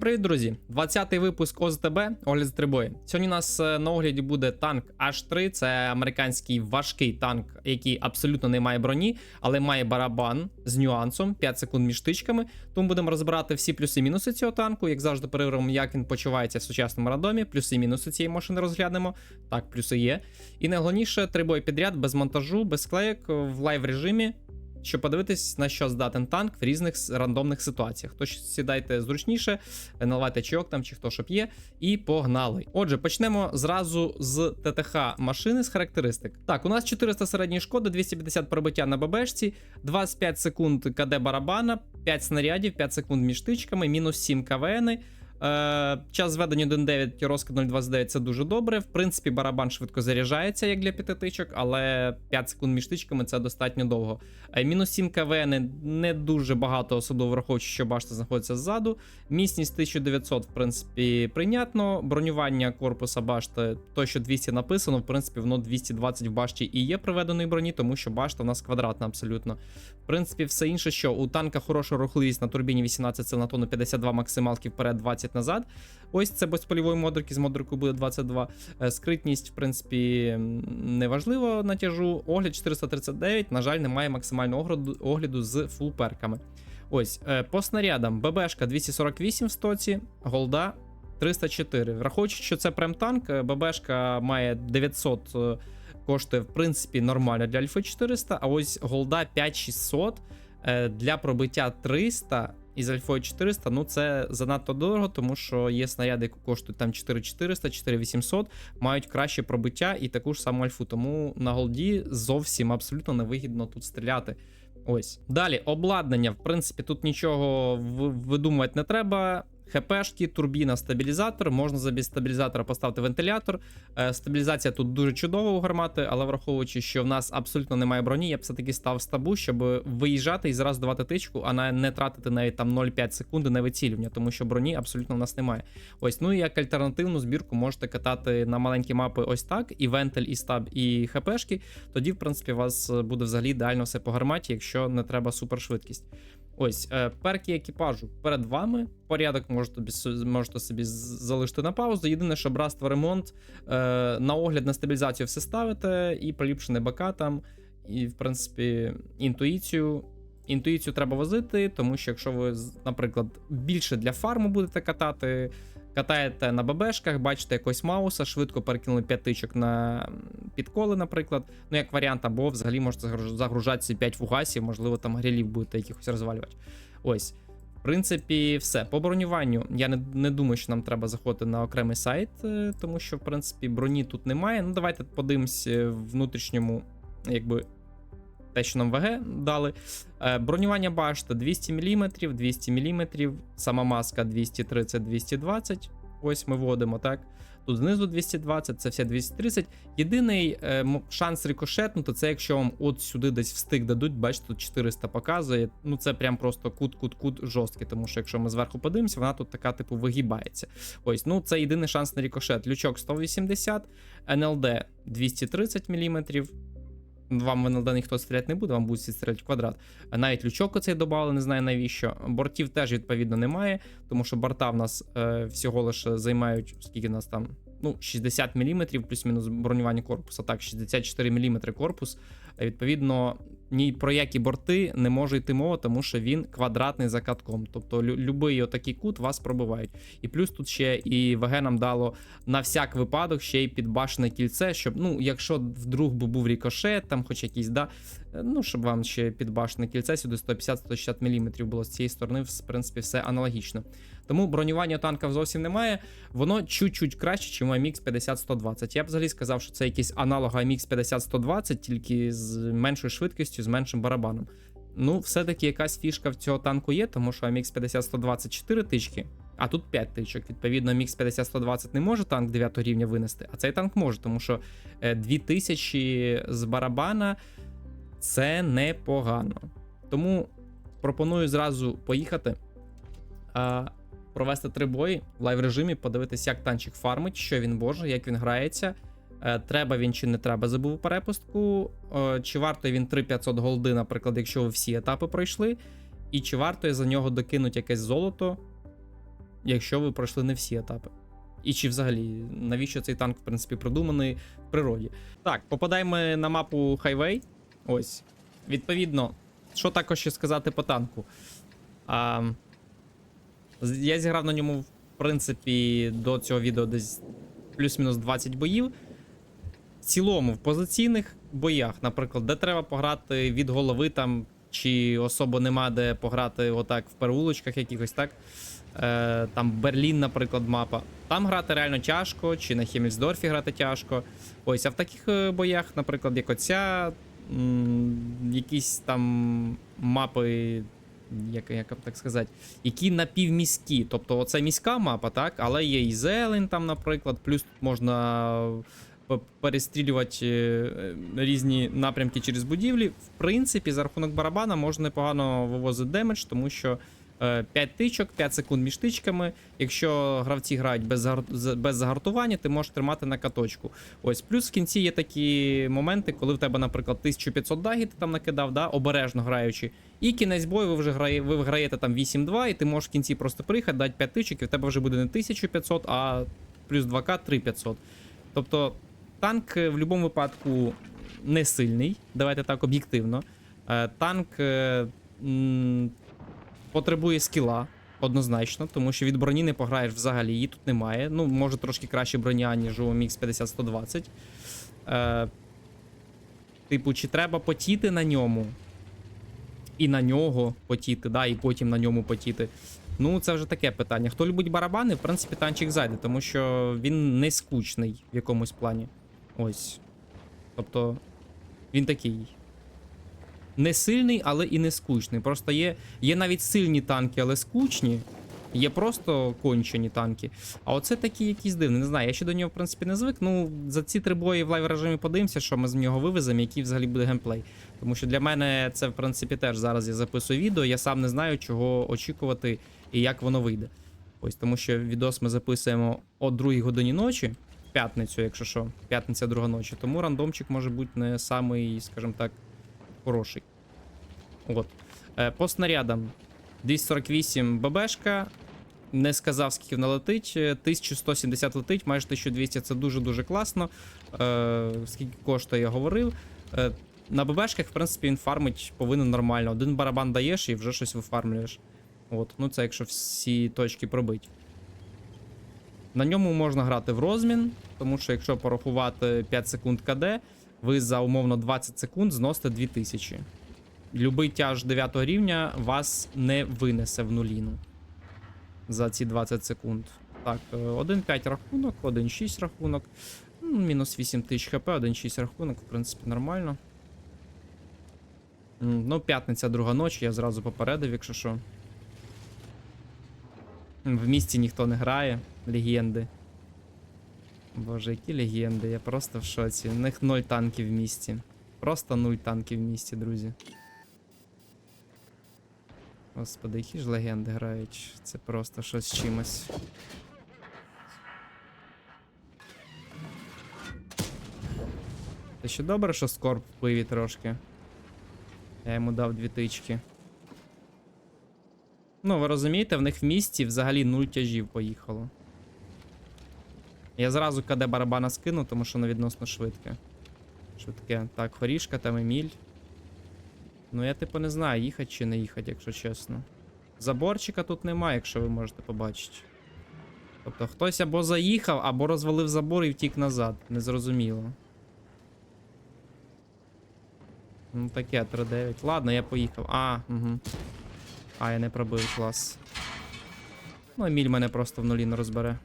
Привіт, друзі! 20-й випуск ОЗТБ огляд трибої. Сьогодні у нас е, на огляді буде танк H3. Це американський важкий танк, який абсолютно не має броні, але має барабан з нюансом 5 секунд між тичками. Тому будемо розбирати всі плюси і мінуси цього танку. Як завжди, перевіримо, як він почувається в сучасному рандомі. Плюси і мінуси цієї машини розглянемо. Так, плюси є. І найголовніше три бої підряд без монтажу, без склеєк в лайв режимі щоб подивитись, на що здатен танк в різних рандомних ситуаціях. Тож сідайте зручніше, наливайте чайок там чи хто щоб є, і погнали. Отже, почнемо зразу з ТТХ машини з характеристик. Так, у нас 400 середньої шкоди, 250 пробиття на ББшці, 25 секунд КД барабана, 5 снарядів, 5 секунд між тичками, мінус 7 КВН. Е, час зведення 1.9 розкид 0.29 це дуже добре. В принципі, барабан швидко заряджається, як для п'ятитичок, але 5 секунд між тичками це достатньо довго. Е, мінус 7 КВН не дуже багато, особливо враховуючи, що башта знаходиться ззаду. Міцність 1900, в принципі, прийнятно. Бронювання корпуса башти, то, що 200 написано, в принципі, воно 220 в башті і є приведеної броні, тому що башта у нас квадратна абсолютно. В принципі, все інше, що у танка хороша рухливість на турбіні 18 сил на тонну 52 максималки вперед, 20 назад. Ось це без польової модерки, з модеркою буде 22. Е, Скритність, в принципі, неважливо натяжу. Огляд 439, на жаль, немає максимального огляду, з фулперками. Ось, е, по снарядам ББшка 248 в стоці, голда 304. Враховуючи, що це прем-танк, е, ББшка має 900 е, коштує, в принципі, нормально для Альфи 400, а ось голда 5600 е, для пробиття 300 із Альфою 400, ну це занадто дорого, тому що є снаряди, які коштують там 4400, 4800, мають краще пробиття і таку ж саму альфу. Тому на голді зовсім абсолютно невигідно тут стріляти. Ось. Далі, обладнання. В принципі, тут нічого видумувати не треба. ХПшки, турбіна, стабілізатор. Можна замість стабілізатора поставити вентилятор. Е, стабілізація тут дуже чудова у гармати, але враховуючи, що в нас абсолютно немає броні, я б все-таки став стабу, щоб виїжджати і зразу давати тичку, а не тратити навіть там 0,5 секунди на вицілювання, тому що броні абсолютно в нас немає. Ось, ну і як альтернативну збірку можете катати на маленькі мапи ось так: і вентиль, і стаб, і хпшки. Тоді, в принципі, у вас буде взагалі ідеально все по гарматі, якщо не треба супершвидкість. Ось е, перки екіпажу перед вами. Порядок можете, можете собі залишити на паузу. Єдине, що братство ремонт е, на огляд на стабілізацію все ставите, і поліпшене БК там, і, в принципі, інтуїцію. Інтуїцію треба возити, тому що якщо ви, наприклад, більше для фарму будете катати, катаєте на ББшках, бачите якогось мауса, швидко перекинули п'ятичок на підколи, наприклад. Ну, як варіант, або взагалі можете загруж- загружати собі 5 фугасів, можливо, там грілів будете якихось розвалювати. Ось. В принципі, все. По бронюванню я не, не думаю, що нам треба заходити на окремий сайт, е, тому що, в принципі, броні тут немає. Ну, давайте подивимося в внутрішньому, якби. Те, що нам ВГ дали. Е, бронювання башта 200 мм, 200 мм, сама маска 230-220. Ось ми вводимо, так. Тут знизу 220, це все 230. Єдиний е, шанс рикошетнути, це якщо вам от сюди десь встиг дадуть, бачите, тут 400 показує. Ну це прям просто кут-кут-кут жорсткий, тому що якщо ми зверху подивимося, вона тут така, типу, вигибається. Ось, ну це єдиний шанс на рикошет. Лючок 180, НЛД 230 мм. Вам в НЛД ніхто стріляти не буде, вам будуть стріляти в квадрат. Навіть лючок оцей додали, не знаю навіщо. Бортів теж відповідно немає, тому що борта в нас е, всього лише займають, скільки нас там. Ну, 60 мм плюс-мінус бронювання корпуса. Так, 64 мм корпус. Відповідно, ні про які борти не може йти мова, тому що він квадратний за катком. Тобто любий отакий кут вас пробивають. І плюс тут ще і ВГ нам дало на всяк випадок ще й підбашене кільце, щоб, ну, якщо вдруг би був рікошет, там хоч якийсь, да, е, ну, щоб вам ще підбашене кільце сюди 150-160 мм було з цієї сторони, в принципі, все аналогічно. Тому бронювання танка зовсім немає. Воно чуть-чуть краще, ніж AMX 50-120. Я б взагалі сказав, що це якийсь аналог AMX 50-120, тільки з меншою швидкістю, з меншим барабаном. Ну, все-таки якась фішка в цього танку є, тому що AMX 50-120 4 тички, а тут 5 тичок. Відповідно, MX 50-120 не може танк 9 рівня винести, а цей танк може, тому що е, 2000 з барабана це непогано. Тому пропоную зразу поїхати. Провести три бої в лайв режимі, подивитись, як танчик фармить, що він боже, як він грається. Е, треба він чи не треба, забув перепустку. Е, чи вартує він 3500 голди, наприклад, якщо ви всі етапи пройшли. І чи вартує за нього докинути якесь золото. якщо ви пройшли не всі етапи. І чи взагалі, навіщо цей танк, в принципі, придуманий в природі? Так, попадаємо на мапу Хайвей. Ось. Відповідно, що також ще сказати по танку? А, я зіграв на ньому, в принципі, до цього відео десь плюс-мінус 20 боїв. В цілому, в позиційних боях, наприклад, де треба пограти від голови там, чи особо нема де пограти отак в переулочках якихось, так? Е, там Берлін, наприклад, мапа. Там грати реально тяжко, чи на Хемельсдорфі грати тяжко. Ось, а в таких е, боях, наприклад, як оця, якісь там мапи, як, як так сказати, які напівміські. Тобто, це міська мапа, так, але є і зелень там, наприклад, плюс тут можна перестрілювати е, різні напрямки через будівлі. В принципі, за рахунок барабана можна непогано вивозити демедж, тому що 5 тичок, 5 секунд між тичками. Якщо гравці грають без, без загартування, ти можеш тримати на каточку. Ось, плюс в кінці є такі моменти, коли в тебе, наприклад, 1500 дагі ти там накидав, да, обережно граючи. І кінець бою ви вже грає, ви граєте там 8-2, і ти можеш в кінці просто приїхати, дати 5 тичок, і в тебе вже буде не 1500, а плюс 2К 3500. Тобто танк е, в будь-якому випадку не сильний, давайте так об'єктивно. Е, Танк е, потребує скіла. Однозначно, тому що від броні не пограєш взагалі, її тут немає. Ну, може трошки краще броня, ніж у Мікс 50-120. Е, типу, чи треба потіти на ньому? І на нього потіти, да, і потім на ньому потіти. Ну, це вже таке питання. Хто любить барабани, в принципі, танчик зайде, тому що він не скучний в якомусь плані. Ось. Тобто, він такий. Не сильний, але і не скучний. Просто є, є навіть сильні танки, але скучні. Є просто кончені танки. А оце такі якісь дивні. Не знаю, я ще до нього, в принципі, не звик. Ну, за ці три бої в лайв режимі подивимося, що ми з нього вивеземо, який взагалі буде геймплей. Тому що для мене це, в принципі, теж зараз я записую відео. Я сам не знаю, чого очікувати і як воно вийде. Ось тому що відос ми записуємо о 2 годині ночі, в п'ятницю, якщо що, п'ятниця друга ночі. Тому рандомчик може бути не самий, скажімо так, хороший. От. Е, По снарядам 248 ББшка. Не сказав, скільки вона летить. Е, 1170 летить, майже 1200 це дуже-дуже класно. Е, скільки коштує, я говорив. Е, на ББшках, в принципі, він фармить повинен нормально. Один барабан даєш і вже щось вифармлюєш. От, ну це якщо всі точки пробить. На ньому можна грати в розмін, тому що якщо порахувати 5 секунд КД, ви за умовно 20 секунд зносите 2000. Любий тяж 9 рівня вас не винесе в нуліну за ці 20 секунд. Так, е, 1.5 рахунок, 1.6 рахунок, мінус 8 тисяч хп, 1.6 рахунок, в принципі, нормально. Ну, п'ятниця, друга ніч, я зразу попередив, якщо що. В місті ніхто не грає, легенди. Боже, які легенди, я просто в шоці. У них 0 танків в місті. Просто 0 танків в місті, друзі. Господи, які ж легенди грають. Це просто щось чимось. Це ще добре, що скорб в пиві трошки. Я йому дав дві тички. Ну, ви розумієте, в них в місті взагалі нуль тяжів поїхало. Я зразу КД барабана скину, тому що воно відносно швидке. Швидке. Так, хорішка там Еміль. Ну, я типу не знаю, їхати чи не їхати, якщо чесно. Заборчика тут немає, якщо ви можете побачити. Тобто хтось або заїхав, або розвалив забор і втік назад. Незрозуміло. Ну таке 3-9. Ладно, я поїхав. А, угу. А, я не пробив клас. Ну, Еміль мене просто в нулі не розбере.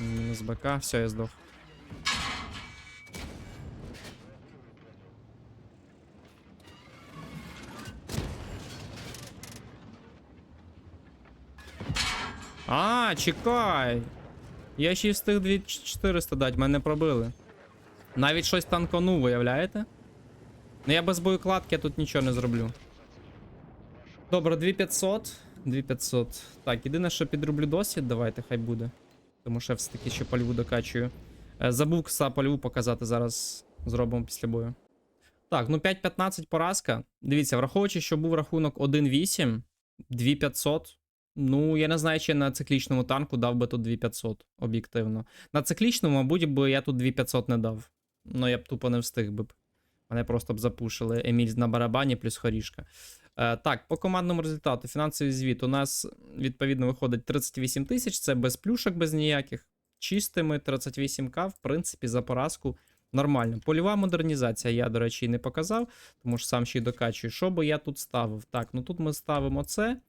Мінус БК, все, я здох. А, чекай. Я ще й встиг 2400 дати, мене пробили. Навіть щось танканув, виявляєте? Ну я без боєкладки я тут нічого не зроблю. Добре, 2500. 2500. Так, єдине, що підроблю досвід, давайте, хай буде. Тому що я все-таки ще польву докачую. Е, Забув кса польву показати, зараз зробимо після бою. Так, ну 5-15 поразка. Дивіться, враховуючи, що був рахунок 1-8, 2500. Ну, я не знаю, чи на циклічному танку дав би тут 2500, об'єктивно. На циклічному, мабуть, би я тут 2500 не дав. Ну, я б тупо не встиг би. Мене просто б запушили. Еміль на барабані плюс хорішка. Е, так, по командному результату. Фінансовий звіт. У нас відповідно виходить 38 тисяч. Це без плюшок, без ніяких. Чистими 38к, в принципі, за поразку нормально. Польова модернізація я, до речі, не показав, тому що сам ще й докачую. Що би я тут ставив? Так, ну тут ми ставимо це.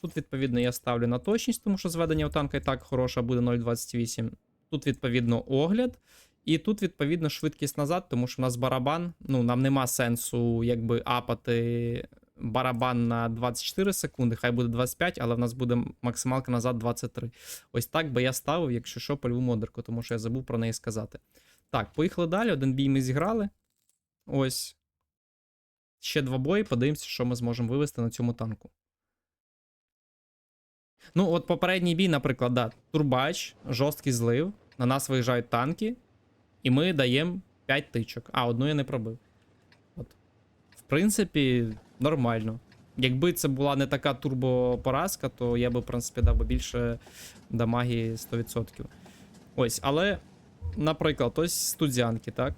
Тут, відповідно, я ставлю на точність, тому що зведення у танка і так хороше, буде 0,28. Тут, відповідно, огляд. І тут, відповідно, швидкість назад, тому що в нас барабан. Ну, нам нема сенсу, якби апати барабан на 24 секунди, хай буде 25, але в нас буде максималка назад 23. Ось так би я ставив, якщо що, польову модерку, тому що я забув про неї сказати. Так, поїхали далі. Один бій ми зіграли. Ось. Ще два бої. Подивимося, що ми зможемо вивести на цьому танку. Ну, от попередній бій, наприклад, да, турбач, жорсткий злив. На нас виїжджають танки, і ми даємо 5 тичок. А, одну я не пробив. От. В принципі, нормально. Якби це була не така турбопоразка, то я би, в принципі, дав би більше дамаги 100%. Ось, але, наприклад, ось студзянки, так?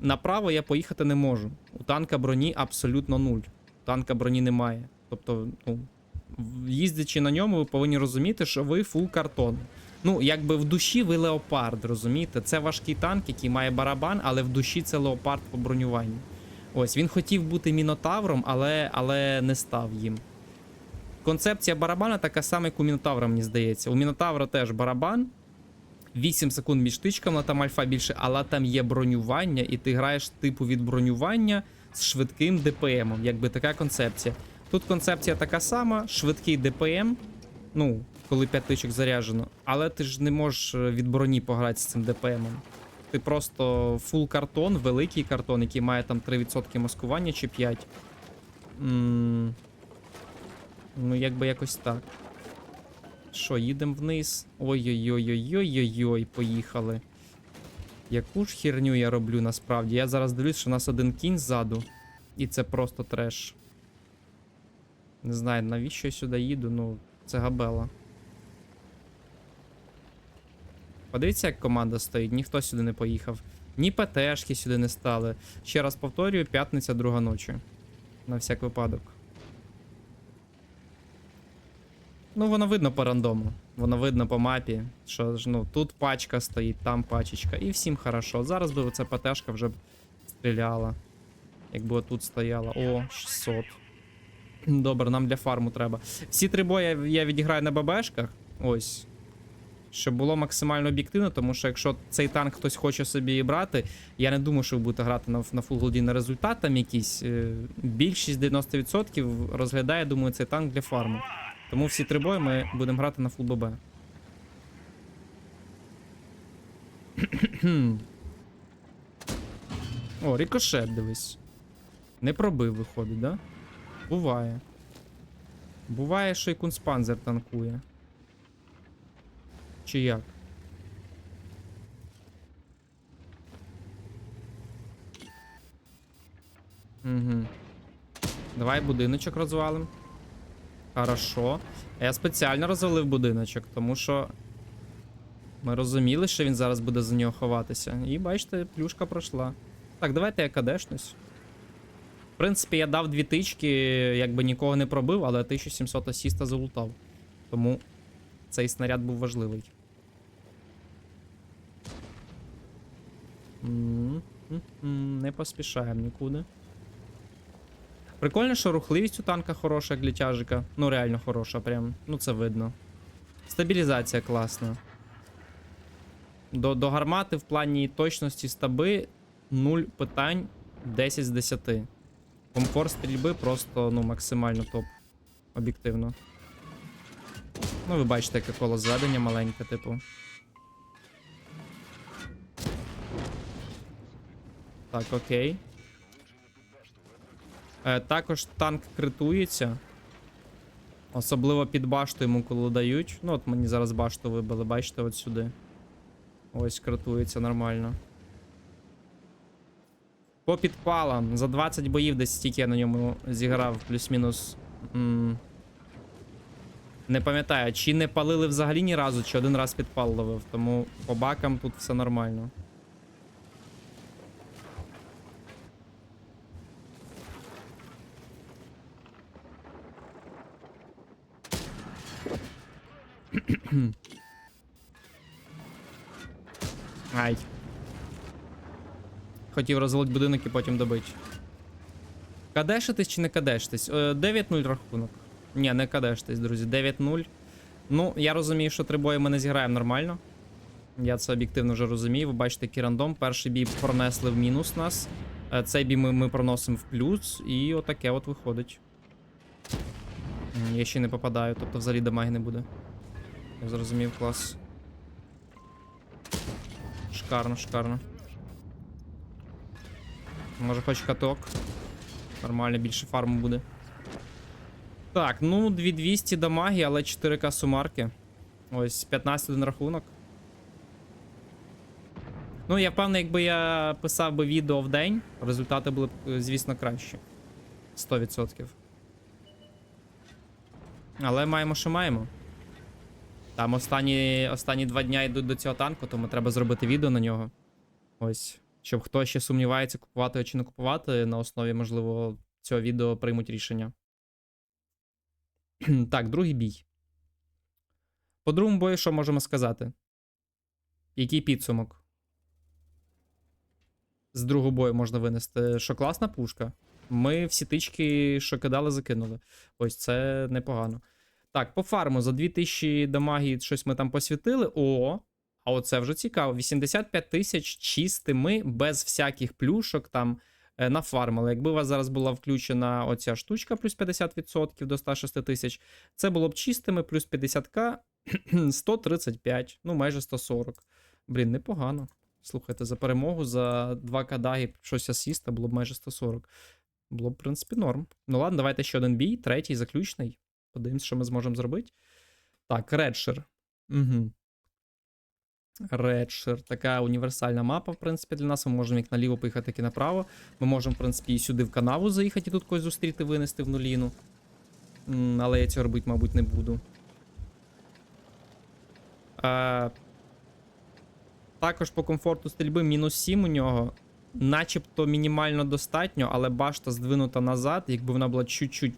Направо я поїхати не можу. У танка броні абсолютно нуль. У танка броні немає. Тобто, ну, їздячи на ньому, ви повинні розуміти, що ви фул картон. Ну, якби в душі ви леопард, розумієте? Це важкий танк, який має барабан, але в душі це леопард по бронюванню. Ось, він хотів бути мінотавром, але, але не став їм. Концепція барабана така сама, як у мінотавра, мені здається. У мінотавра теж барабан. 8 секунд між тичками, там альфа більше, але там є бронювання, і ти граєш типу від бронювання з швидким ДПМом. Якби така концепція. Тут концепція така сама, швидкий ДПМ. Ну, коли 5 тичок заряджено. Але ти ж не можеш е, від броні пограти з цим ДПМом. Ти просто фул картон, великий картон, який має там 3% маскування чи 5. м Ну, якби якось так. Що, їдемо вниз? Ой-ой-ой-ой-ой-ой-ой, поїхали. Яку ж херню я роблю насправді? Я зараз дивлюсь, що у нас один кінь ззаду. І це просто треш. Не знаю, навіщо я сюди їду, ну, це габела. Подивіться, як команда стоїть, ніхто сюди не поїхав. Ні ПТшки сюди не стали. Ще раз повторюю, п'ятниця, друга ночі. На всяк випадок. Ну, воно видно по рандому. Воно видно по мапі, що ж, ну, тут пачка стоїть, там пачечка. І всім хорошо. Зараз би оця ПТшка вже б стріляла. Якби отут стояла. О, 600. Добре, нам для фарму треба. Всі три бої я- відіграю на ББшках. Ось. Щоб було максимально об'єктивно, тому що якщо цей танк хтось хоче собі брати, я не думаю, що ви будете грати на, на Gold на результат там якийсь. Е, Більшість 90% розглядає, думаю, цей танк для фарму. Тому всі три бої ми будемо грати на Full BB. О, рикошет, дивись. Не пробив, виходить, да? Буває. Буває, що і кунспанзер танкує. Чи як? Угу. Давай будиночок розвалим. Хорошо. Я спеціально розвалив будиночок, тому що ми розуміли, що він зараз буде за нього ховатися. І бачите, плюшка пройшла. Так, давайте я кадешнусь. В принципі, я дав дві тички, якби нікого не пробив, але 1700 асіста залутав. Тому цей снаряд був важливий. Не поспішаємо нікуди. Прикольно, що рухливість у танка хороша, як для тяжика. Ну, реально хороша, прям. Ну, це видно. Стабілізація класна. До, до гармати в плані точності стаби 0 питань 10 з 10. Комфорт стрільби просто ну, максимально топ. Об'єктивно. Ну, ви бачите, яке коло зведення маленьке, типу. Так, окей. Е, також танк критується. Особливо під башту йому коли дають. Ну, от мені зараз башту вибили, бачите, от сюди. Ось критується нормально. По підпалам. За 20 боїв десь стільки я на ньому зіграв, плюс-мінус. Не пам'ятаю, чи не палили взагалі ні разу, чи один раз підпал ловив. Тому по бакам тут все нормально. Ай. Хотів розвалити будинок і потім добити. Кадешитись чи не кадешитись? Е, 9-0 рахунок. Ні, не кадешитись, друзі. 9-0. Ну, я розумію, що три бої ми не зіграємо нормально. Я це об'єктивно вже розумію. Ви бачите, який рандом. Перший бій пронесли в мінус нас. Е, Цей бій ми, ми проносимо в плюс, і отаке от виходить. Я ще не попадаю, тобто взагалі дамаги не буде. Зрозумів, клас. Шикарно, шикарно. Може хоч каток. Нормально, більше фарму буде. Так, ну 2200 дамаги, але 4К сумарки. Ось 15 один рахунок. Ну, я впевнений, якби я писав би відео в день, результати були б, е, звісно, кращі. 100%. Але маємо, що маємо. Там останні, останні два дня йдуть до цього танку, тому треба зробити відео на нього. Ось. Щоб хто ще сумнівається, купувати чи не купувати, на основі, можливо, цього відео приймуть рішення. так, другий бій. По другому бою, що можемо сказати? Який підсумок? З другого бою можна винести, що класна пушка. Ми всі тички, що кидали, закинули. Ось це непогано. Так, по фарму за 2000 дамаги щось ми там посвітили. О, а оце вже цікаво. 85 тисяч чистими, без всяких плюшок там е, нафармили. Якби у вас зараз була включена оця штучка, плюс 50% до 106 тисяч, це було б чистими, плюс 50к 135, ну майже 140. Блін, непогано. Слухайте, за перемогу, за 2 кадаги, щось асіста, було б майже 140. Було б, в принципі, норм. Ну ладно, давайте ще один бій, третій, заключний. Подивимось, що ми зможемо зробити. Так, редшир. Угу. Редшир. Така універсальна мапа, в принципі, для нас. Ми можемо як наліво поїхати, так і направо. Ми можемо, в принципі, і сюди в канаву заїхати і тут когось зустріти, винести в нуліну. Але я цього робити, мабуть, не буду. Е, також по комфорту стрільби мінус 7 у нього. Начебто мінімально достатньо, але башта здвинута назад. Якби вона була чуть-чуть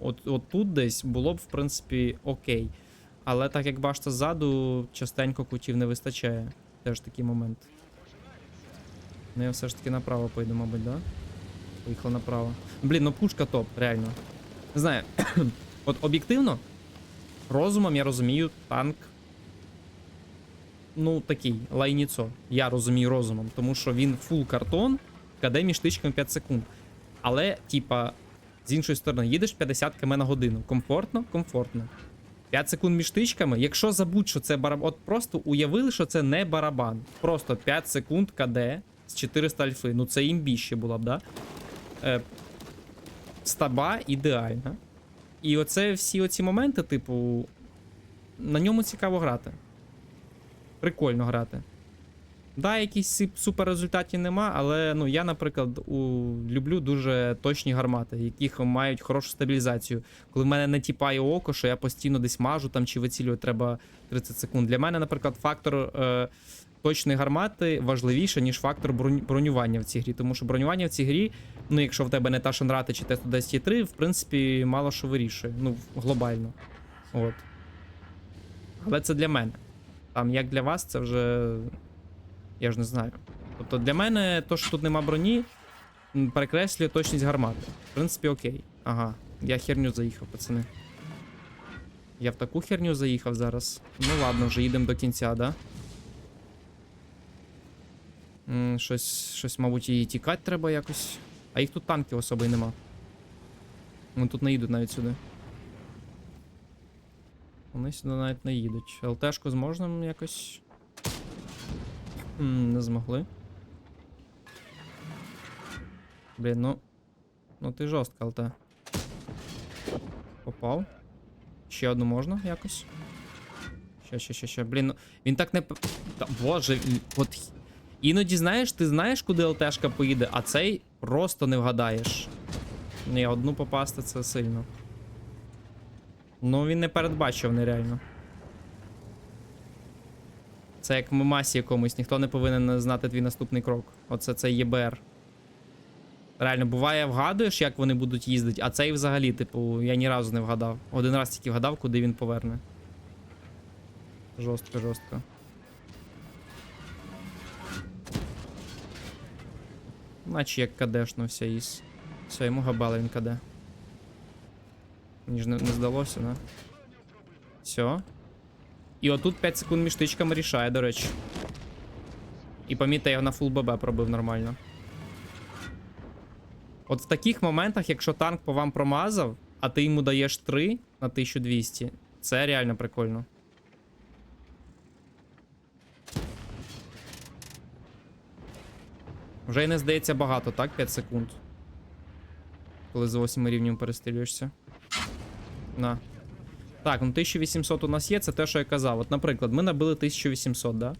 от, от тут десь, було б, в принципі, окей. Але так як башта ззаду, частенько кутів не вистачає. Теж такий момент. Ну, я все ж таки направо пойду, мабуть, да? Поїхав направо. Блін, ну пушка топ, реально. Не знаю. От об'єктивно, розумом я розумію, танк. Ну, такий, лайніцо. Я розумію розумом, тому що він фул картон, КД між тичками 5 секунд. Але, типа, з іншої сторони, їдеш 50 км на годину. Комфортно? Комфортно. 5 секунд між тичками. Якщо забудь, що це барабан. От просто уявили, що це не барабан. Просто 5 секунд КД з 400 альфи. Ну це імбіще була б, да? Е, стаба ідеальна. І оце всі оці моменти, типу, на ньому цікаво грати. Прикольно грати. Да, якісь супер результатів нема, але ну я, наприклад, у... люблю дуже точні гармати, яких мають хорошу стабілізацію. Коли в мене не тіпає око, що я постійно десь мажу там чи вицілюю, треба 30 секунд. Для мене, наприклад, фактор е, точної гармати важливіше, ніж фактор бронювання в цій грі. Тому що бронювання в цій грі, ну якщо в тебе не та шанрата чи Т-110 в принципі, мало що вирішує. Ну, глобально. От. Але це для мене. Там як для вас, це вже. Я ж не знаю. Тобто для мене то, що тут нема броні, перекреслює точність гармати. В принципі, окей. Ага, я херню заїхав, пацани. Я в таку херню заїхав зараз. Ну ладно, вже їдемо до кінця, да? Щось, щось, мабуть, і тікати треба якось. А їх тут танків особо нема. Вони тут не їдуть навіть сюди. Вони сюди навіть не їдуть. ЛТшку зможемо якось. Не змогли. Блін, ну. Ну ти жорстка, ЛТ. Попав. Ще одну можна якось. Ще, ще, ще, ще. Блін, ну він так не. Та, боже, от. Іноді знаєш, ти знаєш, куди ЛТшка поїде, а цей просто не вгадаєш. Ні, одну попасти це сильно. Ну, він не передбачуваний реально. Це як в мемасі якомусь, ніхто не повинен знати твій наступний крок. Оце це ЄБР. Реально, буває, вгадуєш, як вони будуть їздити, а цей взагалі, типу, я ні разу не вгадав. Один раз тільки вгадав, куди він поверне. Жорстко, жорстко. Наче як кадешнувся із. Все, йому габали він каде. Мені ж не, не здалося, да? Все. І отут 5 секунд між тичками рішає, до речі. І помітьте, я на фул ББ пробив нормально. От в таких моментах, якщо танк по вам промазав, а ти йому даєш 3 на 1200, це реально прикольно. Вже й не здається багато, так? 5 секунд. Коли з 8 рівнем перестрілюєшся. На. Так, ну 1800 у нас є, це те, що я казав. От, наприклад, ми набили 1800, да?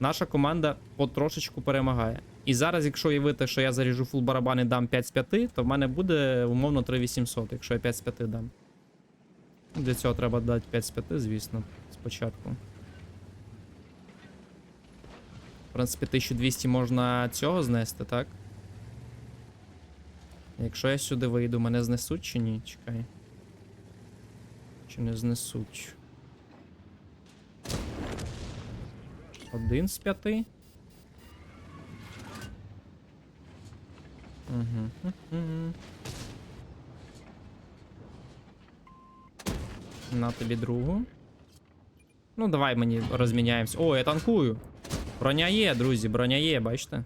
Наша команда потрошечку перемагає. І зараз, якщо уявити, що я заріжу фул барабан і дам 5 з 5, то в мене буде умовно 3800, якщо я 5 з 5 дам. Для цього треба дати 5 з 5, звісно, спочатку. В принципі, 1200 можна цього знести, так? Якщо я сюди вийду, мене знесуть чи ні? Чекай. Чи не знесуть? Один з п'яти. Угу. На тобі другу. Ну, давай мені розміняємось. О, я танкую. Броня є, друзі, броня є, бачите?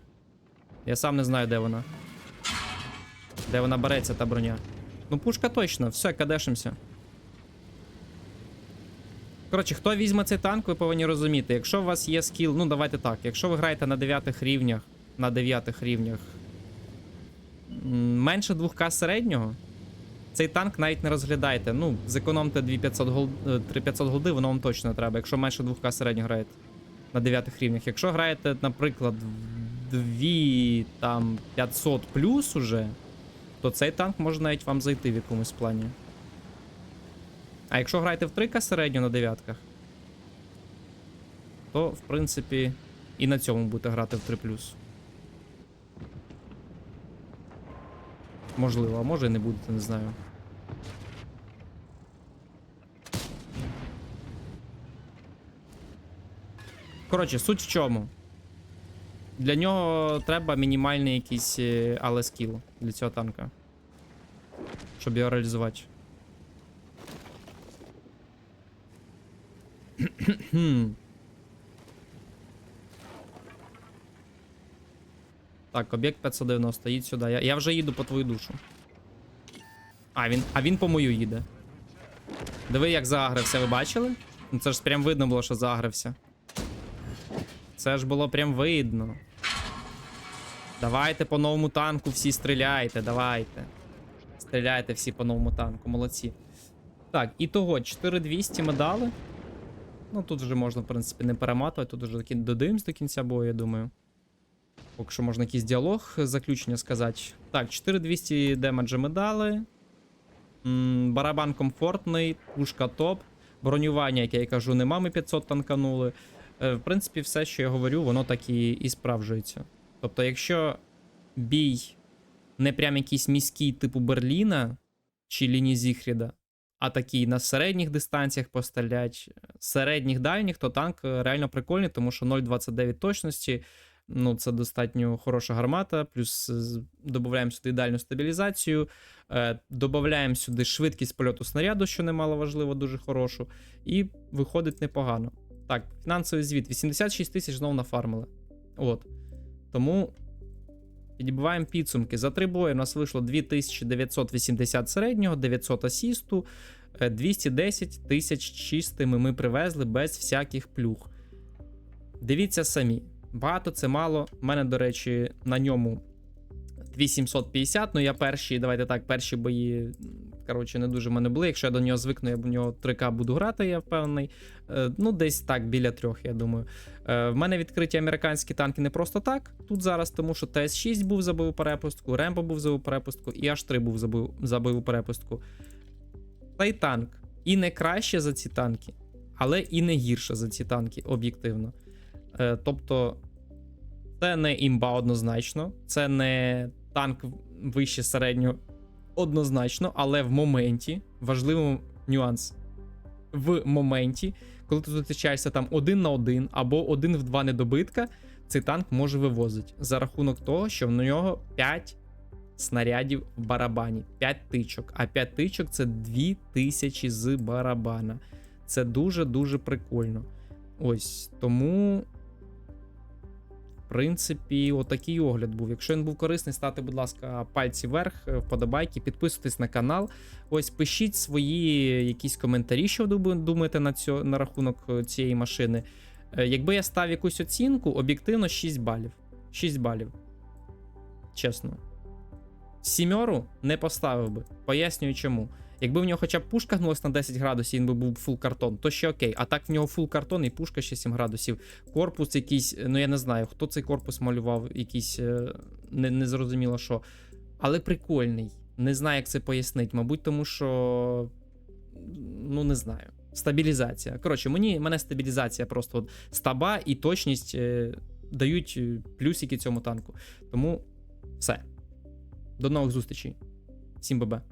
Я сам не знаю, де вона. Де вона береться, та броня. Ну, пушка точно, все, кадешимося. Коротше, хто візьме цей танк, ви повинні розуміти. Якщо у вас є скіл, ну давайте так. Якщо ви граєте на 9 рівнях, на 9 рівнях менше 2К середнього, цей танк навіть не розглядайте. Ну, зекономте 2500 гол... е, 3500 голди, воно вам точно треба, якщо менше 2К середнього граєте на 9 рівнях. Якщо граєте, наприклад, в 2 там 500 плюс уже, то цей танк може навіть вам зайти в якомусь плані. А якщо граєте в 3К середньо на дев'ятках, то, в принципі, і на цьому будете грати в 3 Можливо, а може і не будете, не знаю. Коротше, суть в чому. Для нього треба мінімальний якийсь е, але скіл для цього танка. Щоб його реалізувати. Хм. Так, об'єкт 590, їдь сюди. Я, я вже їду по твою душу. А, він, а він по мою їде. Диви, як заагрився, ви бачили? Ну це ж прям видно було, що заагрився. Це ж було прям видно. Давайте по новому танку всі стріляйте, давайте. Стріляйте всі по новому танку, молодці. Так, і того, 4200 ми дали. Ну тут вже можна, в принципі, не перематувати, тут вже додивимось до кінця бою, я думаю. Поки що можна якийсь діалог, заключення сказати. Так, 4200 демеджа ми дали. М, Барабан комфортний, пушка топ. Бронювання, яке я кажу, нема, ми 500 танканули. Е, В принципі, все, що я говорю, воно так і, і справджується. Тобто, якщо бій не прям якийсь міський типу Берліна чи лінії Зіхріда, а такий на середніх дистанціях пострілять, середніх дальніх, то танк е, реально прикольний, тому що 0,29 точності. Ну, це достатньо хороша гармата, плюс додаємо сюди дальню стабілізацію, е, додаємо сюди швидкість польоту снаряду, що немало важливо, дуже хорошу, і виходить непогано. Так, фінансовий звіт 86 тисяч знову нафармили. От. Тому підбиваємо підсумки. За три бої у нас вийшло 2980 середнього, 900 асісту, е, 210 тисяч чистими ми привезли без всяких плюх. Дивіться самі. Багато це мало. У мене, до речі, на ньому 850. Ну, я перші, давайте так, перші бої. Коротше, не дуже в мене були. Якщо я до нього звикну, я в нього 3К буду грати, я впевнений. Е, ну, десь так, біля трьох, я думаю. Е, в мене відкриті американські танки не просто так. Тут зараз, тому що ТС-6 був за бойову перепустку, Рембо був за бойову перепустку, і H3 був за бойову, за бойову перепустку. Цей танк і не краще за ці танки, але і не гірше за ці танки, об'єктивно. Е, тобто, це не імба однозначно, це не танк вище середнього однозначно, але в моменті важливий нюанс. В моменті, коли ти зустрічаєшся там один на один або один в два недобитка, цей танк може вивозити за рахунок того, що в нього 5 снарядів в барабані, 5 тичок. А 5 тичок це 2000 з барабана. Це дуже-дуже прикольно. Ось тому. Принципі, отакий огляд був. Якщо він був корисний, ставте, будь ласка, пальці вверх, е, вподобайки, підписуйтесь на канал. Ось пишіть свої якісь коментарі, що ви думаєте на, цьо, на рахунок е, цієї машини. Е, Якби я став якусь оцінку, об'єктивно 6 балів. 6 балів. Чесно. Сімеру не поставив би. Пояснюю чому. Якби в нього хоча б пушка гнулась на 10 градусів, він би був фул картон, то ще окей. А так в нього фул картон і пушка ще 7 градусів. Корпус якийсь, ну я не знаю, хто цей корпус малював, якийсь е, не, не зрозуміло що. Але прикольний. Не знаю, як це пояснити. Мабуть, тому що. Ну, не знаю. Стабілізація. Коротше, мені мене стабілізація просто от стаба і точність е, дають е, плюсики цьому танку. Тому все. До нових зустрічей. Всім бабе.